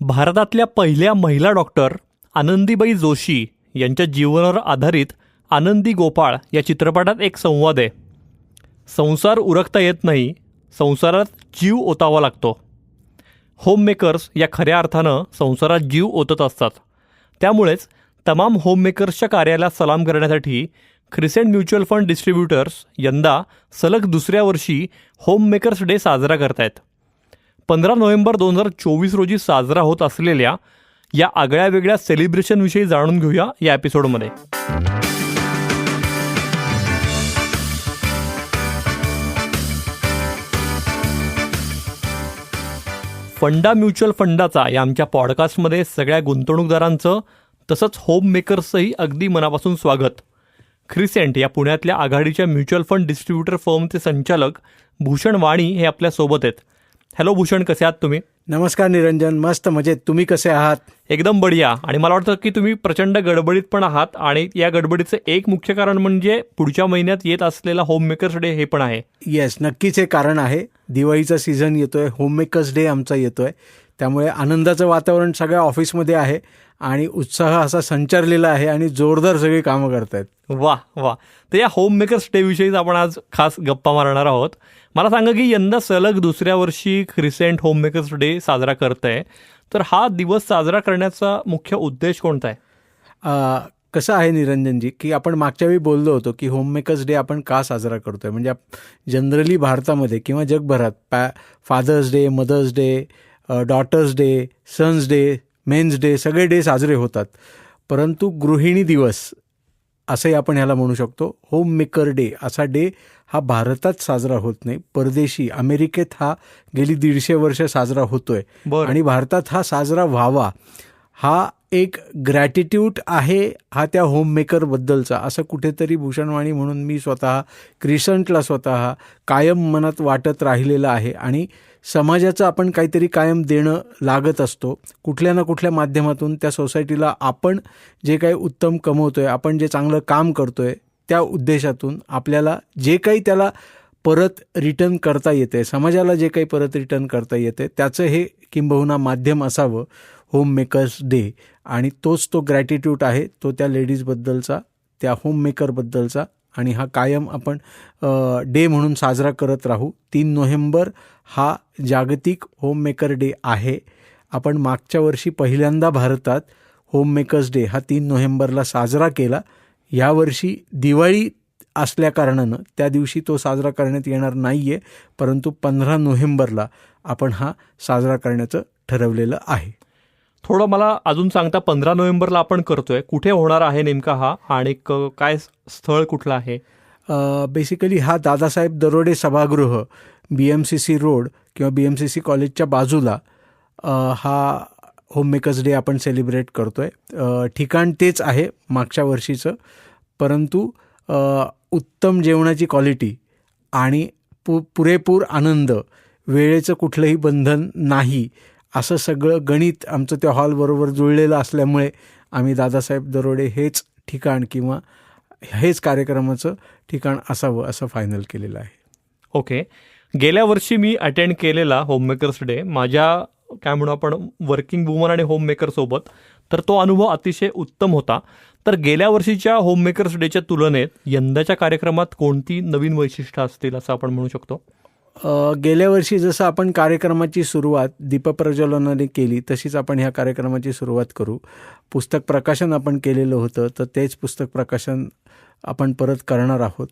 भारतातल्या पहिल्या महिला डॉक्टर आनंदीबाई जोशी यांच्या जीवनावर आधारित आनंदी गोपाळ या चित्रपटात एक संवाद आहे. संसार उरकता येत नाही संसारात जीव ओतावा लागतो. होममेकर्स या खऱ्या अर्थानं संसारात जीव ओतत असतात. त्यामुळेच तमाम होममेकर्सच्या कार्याला सलाम करण्यासाठी क्रिसेंट म्युच्युअल फंड डिस्ट्रीब्युटर्स यंदा सलग दुसऱ्या वर्षी होममेकर्स डे साजरा करतायत. पंधरा नोव्हेंबर दोन हजार चोवीस रोजी साजरा होत असलेल्या या आगळ्या वेगळ्या सेलिब्रेशनविषयी जाणून घेऊया या एपिसोडमध्ये फंडा म्युच्युअल फंडाचा या आमच्या पॉडकास्टमध्ये सगळ्या गुंतवणूकदारांचं तसंच होम मेकर्सचंही अगदी मनापासून स्वागत. क्रिसेंट या पुण्यातल्या आघाडीच्या म्युच्युअल फंड डिस्ट्रीब्युटर फर्मचे संचालक भूषण वाणी हे आपल्यासोबत आहेत. हॅलो भूषण कसे आहात तुम्ही? नमस्कार निरंजन मस्त मजेत. तुम्ही कसे आहात? एकदम बढिया. आणि मला वाटतं की तुम्ही प्रचंड गडबडीत पण आहात आणि या गडबडीचं एक मुख्य कारण म्हणजे पुढच्या महिन्यात येत असलेला होम मेकर्स डे हे पण आहे. येस नक्कीच हे कारण आहे. दिवाळीचा सीझन येतोय होममेकर्स डे आमचा येतोय. त्यामुळे आनंदाचं वातावरण सगळ्या ऑफिसमध्ये आहे. आणि उत्साह असा संचारलेला आहे आणि जोरदार सगळी कामं करतायत. वा वा. तर या होम मेकर्स डे विषयीच आपण आज खास गप्पा मारणार आहोत. मला सांगा की यंदा सलग दुसऱ्या वर्षी क्रिसेंट होम मेकर्स डे साजरा करत आहे तर हा दिवस साजरा करण्याचा मुख्य उद्देश कोणता आहे? कसं आहे निरंजनजी की आपण मागच्या वेळी बोललो होतो की होममेकर्स डे आपण का साजरा करतोय? म्हणजे जनरली भारतामध्ये किंवा जगभरात पॅ father's day mother's day daughter's day son's day men's day सगळे डे साजरे होतात. परंतु गृहिणी दिवस असंही आपण ह्याला म्हणू शकतो होम मेकर डे असा डे हा भारतात साजरा होत नाही. परदेशी अमेरिकेत हा गेली दीडशे वर्ष साजरा होतोय. आणि भारतात हा साजरा व्हावा. हा एक ग्रॅटिट्यूड आहे हा त्या होममेकरबद्दलचा असं कुठेतरी भूषणवाणी म्हणून मी स्वतः क्रिसंटला स्वतः कायम मनात वाटत राहिलेलं आहे. आणि समाजाचं आपण काहीतरी कायम देणं लागत असतो. कुठल्या ना कुठल्या माध्यमातून त्या सोसायटीला आपण जे काही उत्तम कमवतोय आपण जे चांगलं काम करतोय त्या उद्देशातून आपल्याला जे काही त्याला परत रिटर्न करता येते समाजाला जे काही परत रिटर्न करता येते त्याचं हे किंबहुना माध्यम असावं होम मेकर्स डे आणि तोच तो ग्रॅटिट्यूड आहे तो त्या लेडीजबद्दलचा त्या होम मेकरबद्दलचा आणि हा कायम आपण डे म्हणून साजरा करत राहू. तीन नोव्हेंबर हा जागतिक होममेकर डे आहे. आपण मागच्या वर्षी पहिल्यांदा भारतात होममेकर्स डे हा तीन नोव्हेंबरला साजरा केला. यावर्षी दिवाळी असल्याकारणानं त्या दिवशी तो साजरा करण्यात येणार नाही आहे परंतु पंधरा नोव्हेंबरला आपण हा साजरा करण्याचं ठरवलेलं आहे. थोडं मला अजून सांगता पंधरा नोव्हेंबरला आपण करतोय. कुठे होणार आहे नेमका हा? आणि काय स्थळ कुठलं आहे? बेसिकली हा दादासाहेब दरोडे सभागृह B M C C road किंवा बी एम सी सी कॉलेजच्या बाजूला हा होममेकर्स डे आपण सेलिब्रेट करतो आहे ठिकाण तेच आहे मागच्या वर्षीचं परंतु उत्तम जेवणाची क्वालिटी आणि पु पुरेपूर आनंद वेळेचं कुठलंही बंधन नाही असं सगळं गणित आमचं त्या हॉलबरोबर जुळलेलं असल्यामुळे आम्ही दादासाहेब दरोडे हेच ठिकाण किंवा हेच कार्यक्रमाचं ठिकाण असावं असं फायनल केलेलं आहे. ओके गेल्या वर्षी मी अटेंड केलेला होममेकर्स डे माझ्या काय म्हणू आपण वर्किंग वुमन आणि होममेकरसोबत तर तो अनुभव अतिशय उत्तम होता. तर गेल्या वर्षीच्या होममेकर्स डेच्या तुलनेत यंदाच्या कार्यक्रमात कोणती नवीन वैशिष्ट्य असतील असं आपण म्हणू शकतो? गेल्या वर्षी जसं आपण कार्यक्रमाची सुरुवात दीपप्रज्वलनाने केली तशीच आपण ह्या कार्यक्रमाची सुरुवात करू. पुस्तक प्रकाशन आपण केलेलं होतं तर तेच पुस्तक प्रकाशन आपण परत करणार आहोत.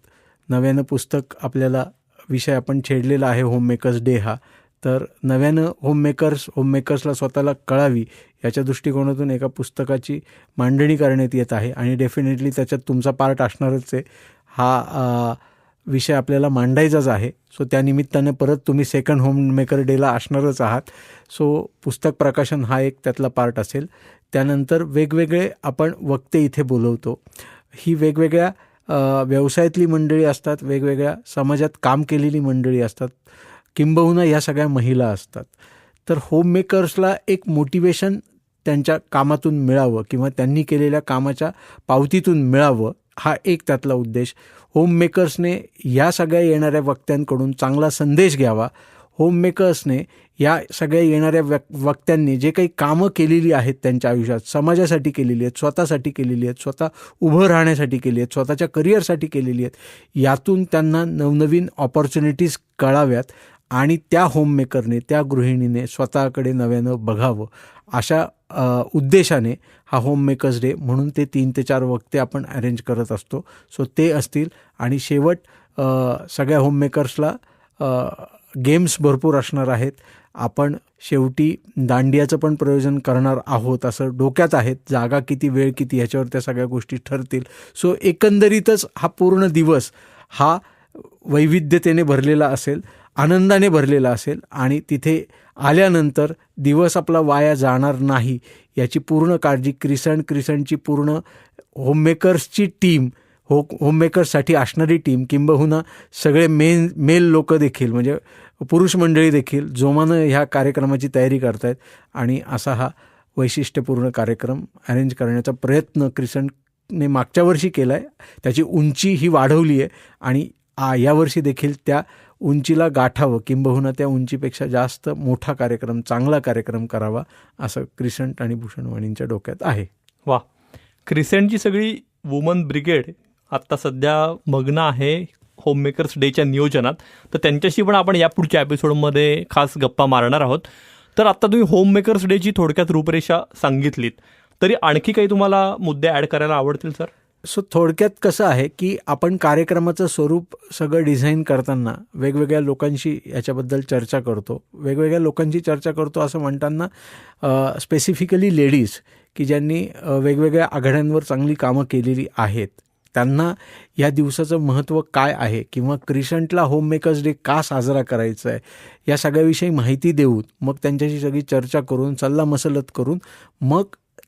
नव्यानं पुस्तक आपल्याला विषय आपण छेडलेला आहे होममेकर्स डे हा. तर नव्यानं होममेकर्स होममेकर्सला स्वतःला कळावी याच्या दृष्टिकोनातून एका पुस्तकाची मांडणी करण्यात येत आहे. आणि डेफिनेटली त्याच्यात तुमचा पार्ट असणारच आहे. हा विषय आपल्याला मांडायचाच आहे. सो त्यानिमित्ताने परत तुम्ही सेकंड होममेकर डेला असणारच आहात. सो पुस्तक प्रकाशन हा एक त्यातला पार्ट असेल. त्यानंतर वेगवेगळे आपण वक्ते इथे बोलवतो. ही वेगवेगळ्या व्यवसायातली मंडळी असतात. वेगवेगळ्या समाजात काम केलेली मंडळी असतात. किंबहुना या सगळ्या महिला असतात. तर होममेकर्सला एक मोटिवेशन त्यांच्या कामातून मिळावं किंवा त्यांनी केलेल्या कामाच्या पावतीतून मिळावं हा एक त्यातला उद्देश. होममेकर्सने या सगळ्या येणाऱ्या वक्त्यांकडून चांगला संदेश घ्यावा. होममेकर्सने या सगळ्या येणाऱ्या व्यक वक्त्यांनी जे काही कामं केलेली आहेत त्यांच्या आयुष्यात समाजासाठी केलेली आहेत स्वतःसाठी केलेली आहेत स्वतः उभं राहण्यासाठी केली आहेत स्वतःच्या करिअरसाठी केलेली आहेत यातून त्यांना नवनवीन ऑपॉर्च्युनिटीज कळाव्यात आणि त्या होममेकरने त्या गृहिणीने स्वतःकडे नव्यानं बघावं. अशा उद्देशाने हा होम मेकर्स डे म्हणून ते तीन ते चार वक्ते आपण अरेंज करत असतो. सो ते असतील आणि शेवट सगळ्या सगळ्या होममेकर्सला गेम्स भरपूर असणार आहेत. आपण शेवटी दांडियाचं पण प्रयोजन करणार आहोत असं डोक्यात आहेत. जागा किती वेळ किती ह्याच्यावर त्या सगळ्या गोष्टी ठरतील. सो एकंदरीतच हा पूर्ण दिवस हा वैविध्यतेने भरलेला असेल आनंदाने भरलेला असेल आणि तिथे आल्यानंतर दिवस आपला वाया जाणार नाही याची पूर्ण काळजी क्रिसंट क्रिसंटची पूर्ण होममेकर्सची टीम हो होममेकर्ससाठी असणारी टीम किंबहुना सगळे मेन मेल लोक देखील म्हणजे पुरुष मंडळी देखील जोमानं ह्या कार्यक्रमाची तयारी करतायत आणि असा हा वैशिष्ट्यपूर्ण कार्यक्रम अरेंज करण्याचा प्रयत्न क्रिसंटने मागच्या वर्षी केला आहे त्याची उंची ही वाढवली आहे आणि आ यावर्षी देखील त्या उंचीला गाठावं किंबहुना त्या उंचीपेक्षा जास्त मोठा कार्यक्रम चांगला कार्यक्रम करावा असं क्रिसंट आणि भूषणवाणींच्या डोक्यात आहे. वा क्रिसेंटची सगळी वुमन ब्रिगेड आत्ता सध्या मग्न आहे होममेकर्स डेच्या नियोजनात. तर त्यांच्याशी पण आपण या पुढच्या एपिसोडमध्ये खास गप्पा मारणार आहोत. तर आत्ता तुम्ही होममेकर्स डेची थोडक्यात रूपरेषा सांगितलीत. तरी आणखी काही तुम्हाला मुद्दे ॲड करायला आवडतील सर? सो थोडक्यात कसं आहे की आपण कार्यक्रमाचं स्वरूप सगळं डिझाईन करताना वेगवेगळ्या लोकांशी याच्याबद्दल चर्चा करतो वेगवेगळ्या लोकांची चर्चा करतो असं म्हणताना स्पेसिफिकली लेडीज की ज्यांनी वेगवेगळ्या आघाड्यांवर चांगली कामं केलेली आहेत त्यांना या दिवसाचं महत्त्व काय आहे किंवा क्रिशंटला होममेकर्स डे का साजरा करायचा आहे या सगळ्याविषयी माहिती देऊन मग त्यांच्याशी सगळी चर्चा करून सल्लामसलत करून मग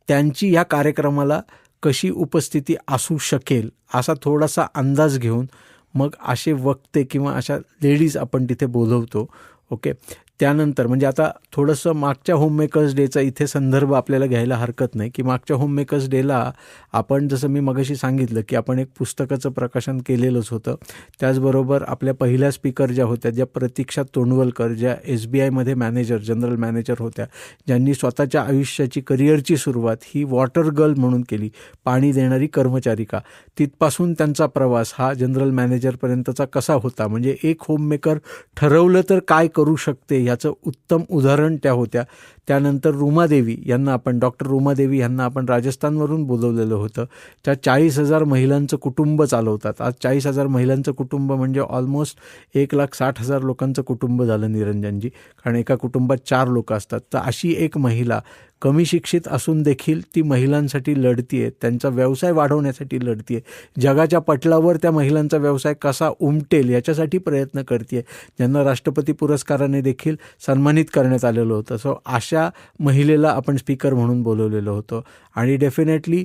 त्यांची या कार्यक्रमाला कशी उपस्थिती असू शकेल असा थोडासा अंदाज घेऊन मग असे वक्ते किंवा अशा लेडीज आपण तिथे बोलवतो. ओके? त्यानंतर म्हणजे आता थोडंसं मागच्या होममेकर्स डेचा इथे संदर्भ आपल्याला घ्यायला हरकत नाही की मागच्या होममेकर्स डेला आपण जसं मी मगाशी सांगितलं की आपण एक पुस्तकाचं प्रकाशन केलेलंच होतं. त्याचबरोबर आपल्या पहिल्या स्पीकर ज्या होत्या ज्या प्रतीक्षा तोंडवलकर ज्या एस बी आयमध्ये मॅनेजर जनरल मॅनेजर होत्या ज्यांनी स्वतःच्या आयुष्याची करिअरची सुरुवात ही वॉटर गर्ल म्हणून केली पाणी देणारी कर्मचारिका. तिथपासून त्यांचा प्रवास हा जनरल मॅनेजरपर्यंतचा कसा होता? म्हणजे एक होममेकर ठरवलं तर काय करू शकते ह्याचं उत्तम उदाहरण त्या होत्या. त्यानंतर रुमादेवी यांना आपण डॉक्टर रुमादेवी यांना आपण राजस्थानवरून बोलवलेलं होतं. त्या चाळीस हजार महिलांचं कुटुंब चालवतात. आज चाळीस हजार महिलांचं कुटुंब म्हणजे ऑलमोस्ट एक लाख साठ हजार लोकांचं कुटुंब झालं निरंजनजी. कारण एका कुटुंबात चार लोक असतात. तर अशी एक महिला कमी शिक्षित असून देखील ती महिलांसाठी लढतीये. त्यांचा व्यवसाय वाढवण्यासाठी लढतीये. जगाच्या पटलावर त्या महिलांचा व्यवसाय कसा उमटेल याच्यासाठी प्रयत्न करते ज्यांना राष्ट्रपती पुरस्काराने देखील सन्मानित करण्यात आलेलं होतं. सो अशा महिलेला आपण स्पीकर म्हणून बोलवलेलं होतं. आणि डेफिनेटली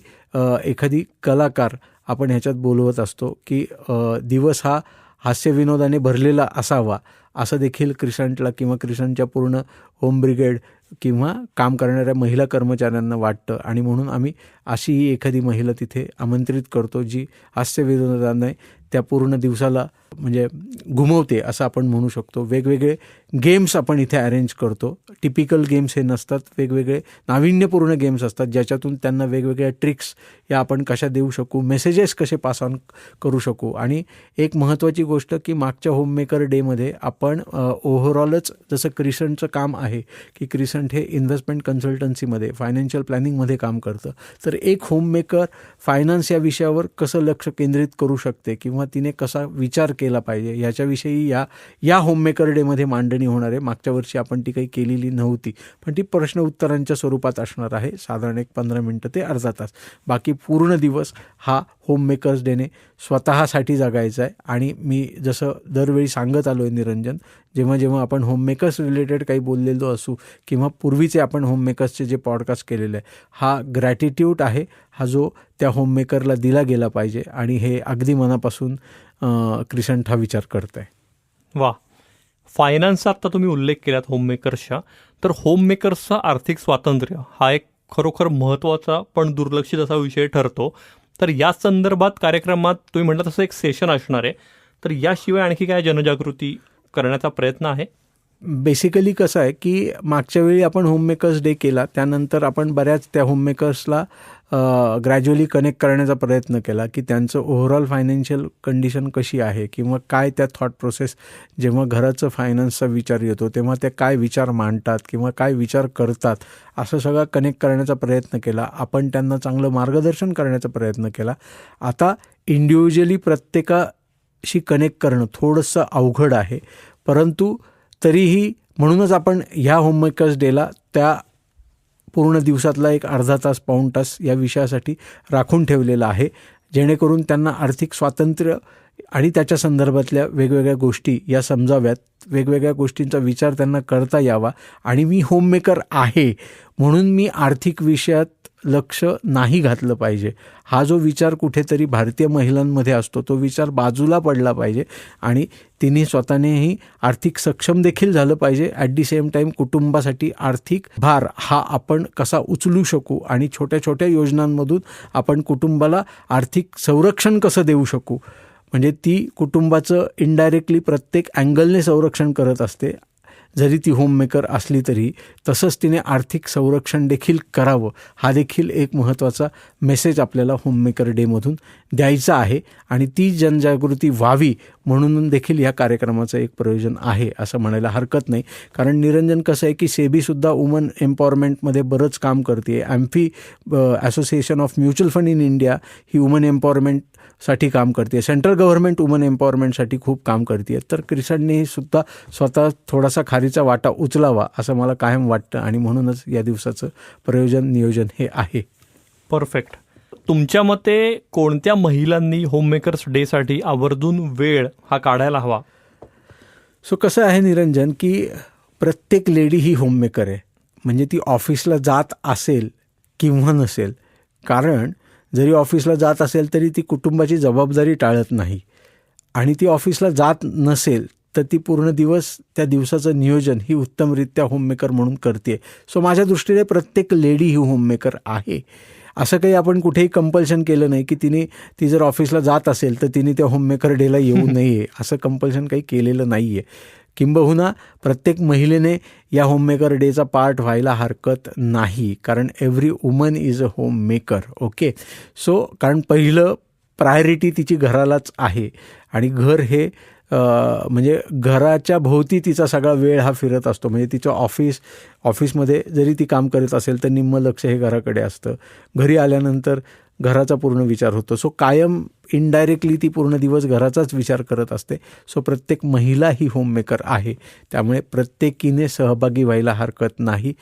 एखादी कलाकार आपण ह्याच्यात बोलवत असतो की दिवस हा हास्यविनोदाने भरलेला असावा असं देखील क्रिसंटला किंवा क्रिसंटच्या पूर्ण होम ब्रिगेड किंवा काम करणाऱ्या महिला कर्मचाऱ्यांना वाटतं. आणि म्हणून आम्ही अशीही एखादी महिला तिथे आमंत्रित करतो जी हास्यविनोदाने त्या पूर्ण दिवसाला म्हणजे घुमवते असं आपण म्हणू शकतो. वेगवेगळे गेम्स आपण इथे अरेंज करतो. टिपिकल गेम्स हे नसतात. वेगवेगळे नाविन्यपूर्ण गेम्स असतात ज्याच्यातून त्यांना वेगवेगळ्या ट्रिक्स या आपण कशा देऊ शकू मेसेजेस कसे पास ऑन करू शकू. आणि एक महत्त्वाची गोष्ट की मागच्या होममेकर डेमध्ये आपण ओव्हरऑलच जसं क्रिसंटचं काम आहे की क्रिसंट हे इन्व्हेस्टमेंट कन्सल्टन्सीमध्ये फायनान्शियल प्लॅनिंगमध्ये काम करतं. तर एक होममेकर फायनान्स या विषयावर कसं लक्ष केंद्रित करू शकते किंवा तिने कसा विचार केला पाहिजे याच्याविषयी या या होममेकर डेमध्ये मांडणी होणार आहे. मागच्या वर्षी आपण ती काही केलेली नव्हती पण ती प्रश्न उत्तरांच्या स्वरूपात असणार आहे. साधारण एक पंधरा मिनटं ते अर्धा तास. बाकी पूर्ण दिवस हा होममेकर्स डेने स्वतःसाठी जगायचा आहे. आणि मी जसं दरवेळी सांगत आलो आहे निरंजन जेव्हा जेव्हा आपण होममेकर्स रिलेटेड काही बोललेलो असू किंवा पूर्वीचे आपण होममेकर्सचे जे पॉडकास्ट केलेले आहे हा ग्रॅटिट्यूड आहे हा जो त्या होममेकरला दिला गेला पाहिजे आणि हे अगदी मनापासून क्रिशंट क्रिसंट हा विचार करत आहे वा फायनान्सचा आत्ता तुम्ही उल्लेख केलात होममेकर्सच्या तर होममेकर्सचा आर्थिक स्वातंत्र्य हा एक खरोखर महत्त्वाचा पण दुर्लक्षित असा विषय ठरतो. तर या संदर्भात कार्यक्रमात तुम्ही म्हटलं तसं एक सेशन असणार आहे. तर याशिवाय आणखी काय जनजागृती करण्याचा प्रयत्न आहे? बेसिकली कसं आहे की मागच्या वेळी आपण होममेकर्स डे केला त्यानंतर आपण बऱ्याच त्या होममेकर्सला ग्रॅज्युअली कनेक्ट करण्याचा प्रयत्न केला की त्यांचं ओव्हरऑल फायनान्शियल कंडिशन कशी आहे किंवा काय त्या थॉट प्रोसेस जेव्हा घराचं फायनान्सचा विचार येतो तेव्हा ते काय विचार मांडतात किंवा काय विचार करतात असं सगळं कनेक्ट करण्याचा प्रयत्न केला. आपण त्यांना चांगलं मार्गदर्शन करण्याचा प्रयत्न केला. आता इंडिव्हिज्युअली प्रत्येका शी कनेक्ट करणं थोडंसं अवघड आहे. परंतु तरीही म्हणूनच आपण ह्या होममेकर्स डेला त्या पूर्ण दिवसातला एक अर्धा तास पाऊण तास या विषयासाठी राखून ठेवलेला आहे. जेणेकरून त्यांना आर्थिक स्वातंत्र्य आणि त्याच्या संदर्भातल्या वेगवेगळ्या गोष्टी या समजाव्यात. वेगवेगळ्या गोष्टींचा विचार त्यांना करता यावा. आणि मी होममेकर आहे. म्हणून मी आर्थिक विषयात लक्ष नाही घातलं पाहिजे. हा जो विचार कुठेतरी भारतीय महिलांमध्ये असतो तो विचार बाजूला पडला पाहिजे. आणि तिने स्वतःनेही आर्थिक सक्षम देखील झालं पाहिजे. ॲट दी सेम टाईम कुटुंबासाठी आर्थिक भार हा आपण कसा उचलू शकू? आणि छोट्या छोट्या योजनांमधून आपण कुटुंबाला आर्थिक संरक्षण कसं देऊ शकू? म्हणजे ती कुटुंबाचं इनडायरेक्टली प्रत्येक अँगलने संरक्षण करत असते. जरी ती होममेकर असली तरी तसंच तिने आर्थिक संरक्षण देखील करावं. हा देखील एक महत्त्वाचा मेसेज आपल्याला होममेकर डेमधून द्यायचा आहे. आणि ती जनजागृती व्हावी म्हणून देखील या कार्यक्रमाचं एक प्रयोजन आहे असं म्हणायला हरकत नाही. कारण निरंजन कसं आहे की सेबीसुद्धा वुमन एम्पॉवरमेंटमध्ये बरंच काम करते. AMFI association of mutual fund in India he woman empowerment साठी काम करते. सेंट्रल गव्हर्नमेंट वुमन एम्पॉवरमेंटसाठी खूप काम करते. तर क्रिसनने सुद्धा स्वतः थोडासा खारीचा वाटा उचलावा असं मला कायम वाटतं आणि म्हणूनच या दिवसाचं प्रयोजन नियोजन हे आहे. परफेक्ट तुमच्या मते कोणत्या महिलांनी होममेकर्स डेसाठी आवर्जून वेळ हा काढायला हवा? सो कसं आहे निरंजन की प्रत्येक लेडी ही होममेकर आहे. म्हणजे ती ऑफिसला जात असेल किंवा नसेल. कारण जरी ऑफिसला जात असेल तरी ती कुटुंबाची जबाबदारी टाळत नाही. आणि ती ऑफिसला जात नसेल तर ती पूर्ण दिवस त्या दिवसाचं नियोजन ही उत्तमरित्या होममेकर म्हणून करते सो माझ्या दृष्टीने प्रत्येक लेडी ही होममेकर आहे. असं काही आपण कुठेही कंपल्शन केलं नाही की तिने ती जर ऑफिसला जात असेल तर तिने त्या होममेकर डेला येऊ नये. असं कंपल्शन काही केलेलं नाही आहे किंबहुना प्रत्येक महिलेने या होममेकर डेचा पार्ट व्हायला हरकत नाही कारण every woman is a home maker okay so कारण पहिलं प्रायोरिटी तिची घरालाच आहे आणि घर हे म्हणजे घराच्या भोवती तिचा सगळा वेळ हा फिरत असतो. म्हणजे तिचं ऑफिस ऑफिसमध्ये जरी ती काम करत असेल तर निम्म लक्ष हे घराकडे असतं. घरी आल्यानंतर घराचा पूर्ण विचार होतो. सो कायम इनडायरेक्टली ती पूर्ण दिवस घराचाच विचार करत असते. सो प्रत्येक महिला ही होममेकर आहे. त्यामुळे प्रत्येकीने सहभागी व्हायला हरकत नाही.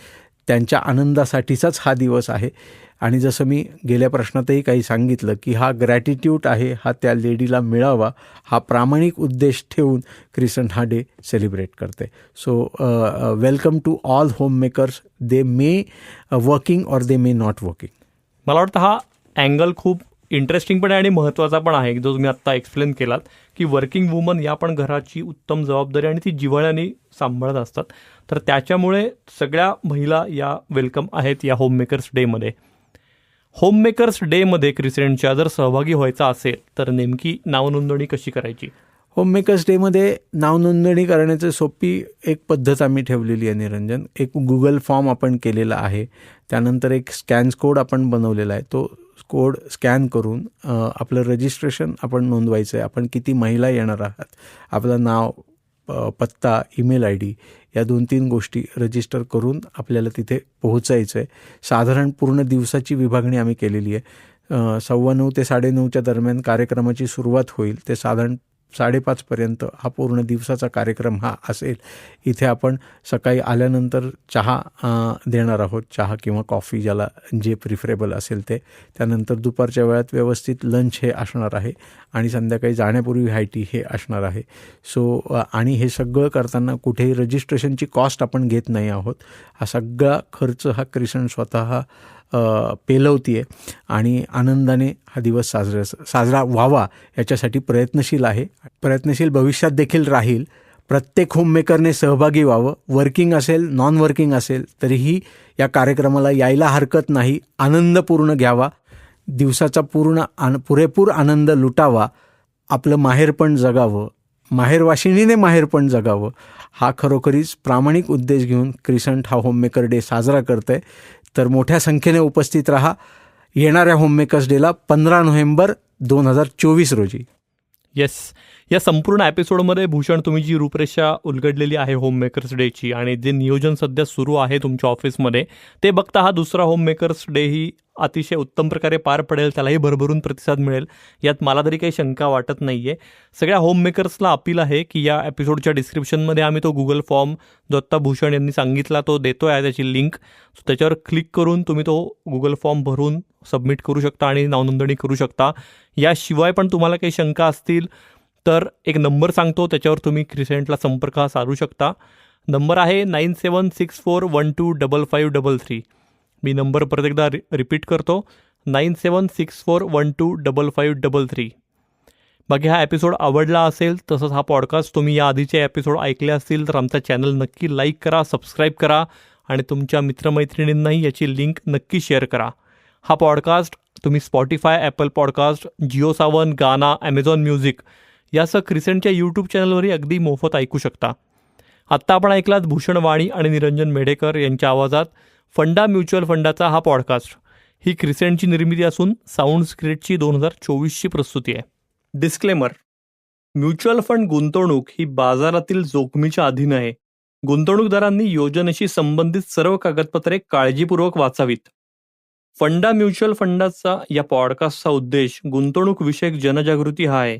त्यांच्या आनंदासाठीचाच हा दिवस आहे. आणि जसं मी गेल्या प्रश्नातही काही सांगितलं की हा ग्रॅटिट्यूड आहे हा त्या लेडीला मिळावा हा प्रामाणिक उद्देश ठेवून क्रिसंट हा डे सेलिब्रेट करते. So welcome to all home makers they may working or they may not working मला वाटतं हा अँगल खूप इंटरेस्टिंग पण आहे आणि महत्त्वाचा पण आहे जो तुम्ही आत्ता एक्सप्लेन केलात की वर्किंग वुमन या पण घराची उत्तम जबाबदारी आणि ती जिव्हाळ्याने सांभाळत असतात. तर त्याच्यामुळे सगळ्या महिला या वेलकम आहेत या होममेकर्स डेमध्ये होममेकर्स डेमध्ये क्रिसेंटच्या जर सहभागी व्हायचा असेल तर नेमकी नावनोंदणी कशी करायची? होममेकर्स डेमध्ये नावनोंदणी करण्याची सोपी एक पद्धत आम्ही ठेवलेली आहे निरंजन. एक गुगल फॉर्म आपण केलेला आहे. त्यानंतर एक स्कॅन्स कोड आपण बनवलेला आहे. तो कोड स्कॅन करून आपलं रजिस्ट्रेशन आपण नोंदवायचं आहे आपण किती महिला येणार आहात आपलं नाव पत्ता ईमेल आय डी या दोन तीन गोष्टी रजिस्टर करून आपल्याला तिथे पोहोचायचं आहे साधारण पूर्ण दिवसाची विभागणी आम्ही केलेली आहे. सव्वा नऊ ते साडेनऊच्या दरम्यान कार्यक्रमाची सुरुवात होईल. ते साधारण साडेपाचपर्यंत हा पूर्ण दिवसाचा कार्यक्रम हा असेल. इथे आपण सकाळी आल्यानंतर चहा देणार आहोत. चहा किंवा कॉफी ज्याला जे प्रिफरेबल असेल ते. त्यानंतर दुपारच्या वेळात व्यवस्थित लंच हे असणार आहे आणि संध्याकाळी जाण्यापूर्वी हायटी हे असणार आहे. सो आणि हे सगळं करताना कुठेही रजिस्ट्रेशनची कॉस्ट आपण घेत नाही आहोत. हा सगळा खर्च हा क्रिसन स्वतः पेलवती आहे आणि आनंदाने हा दिवस साजरा साजरा व्हावा याच्यासाठी प्रयत्नशील आहे. प्रयत्नशील भविष्यात देखील राहील. प्रत्येक होममेकरने सहभागी व्हावं. वर्किंग असेल नॉन वर्किंग असेल तरीही या कार्यक्रमाला यायला हरकत नाही. आनंदपूर्ण घ्यावा. दिवसाचा पूर्ण आन पुरेपूर आनंद लुटावा. आपलं माहेरपण जगावं. माहेरवाशिणीने माहेरपण जगावं. हा खरोखरीच प्रामाणिक उद्देश घेऊन क्रिसंट हा होममेकर डे साजरा करत आहे तर मोठ्या संख्येने उपस्थित राहा. येणाऱ्या होममेकर्स डेला पंधरा नोव्हेंबर दोन हजार चोवीस रोजी. येस या संपूर्ण एपिसोडमध्ये भूषण तुम्ही जी रूपरेषा उलगडलेली आहे होममेकर्स डेची आणि जे नियोजन सध्या सुरू आहे तुमच्या ऑफिसमध्ये ते बघता हा दुसरा होममेकर्स डे ही अतिशय उत्तम प्रकारे पार पडेल त्यालाही भरभरून प्रतिसाद मिळेल यात मला तरी काही शंका वाटत नाही आहे सगळ्या होममेकर्सला अपील आहे की या एपिसोडच्या डिस्क्रिप्शनमध्ये आम्ही तो गुगल फॉर्म जो आत्ता भूषण यांनी सांगितला तो देतो आहे त्याची लिंक सो त्याच्यावर क्लिक करून तुम्ही तो गुगल फॉर्म भरून सबमिट करू शकता आणि नावनोंदणी करू शकता. याशिवाय पण तुम्हाला काही शंका असतील तर एक नंबर सांगतो त्याच्यावर तुम्ही क्रिसेंटला संपर्क हा साधू शकता. नंबर आहे nine seven six four one two double five double three मी नंबर परत एकदा रि रिपीट करतो. Nine seven six four one two double five double three बाकी हा एपिसोड आवडला असेल तसंच हा पॉडकास्ट तुम्ही या आधीचे एपिसोड ऐकले असतील तर आमचा चॅनल नक्की लाईक करा सबस्क्राईब करा आणि तुमच्या मित्रमैत्रिणींनाही याची लिंक नक्की शेअर करा. हा पॉडकास्ट तुम्ही Spotify Apple podcast Jio Saavn Gaana Amazon music यासह क्रिसेंटच्या यूट्यूब चॅनलवरही अगदी मोफत ऐकू शकता. आत्ता आपण ऐकलात भूषण वाणी आणि निरंजन मेढेकर यांच्या आवाजात फंडा म्युच्युअल फंडाचा हा पॉडकास्ट. ही क्रिसेंटची निर्मिती असून साऊंड स्क्रिप्टची दोन हजार चोवीसची प्रस्तुती आहे. डिस्क्लेमर म्युच्युअल फंड गुंतवणूक ही बाजारातील जोखमीच्या अधीन आहे. गुंतवणूकदारांनी योजनेशी संबंधित सर्व कागदपत्रे काळजीपूर्वक वाचावीत. फंडा म्युच्युअल फंडाचा या पॉडकास्टचा उद्देश गुंतवणूक विषयक जनजागृती हा आहे.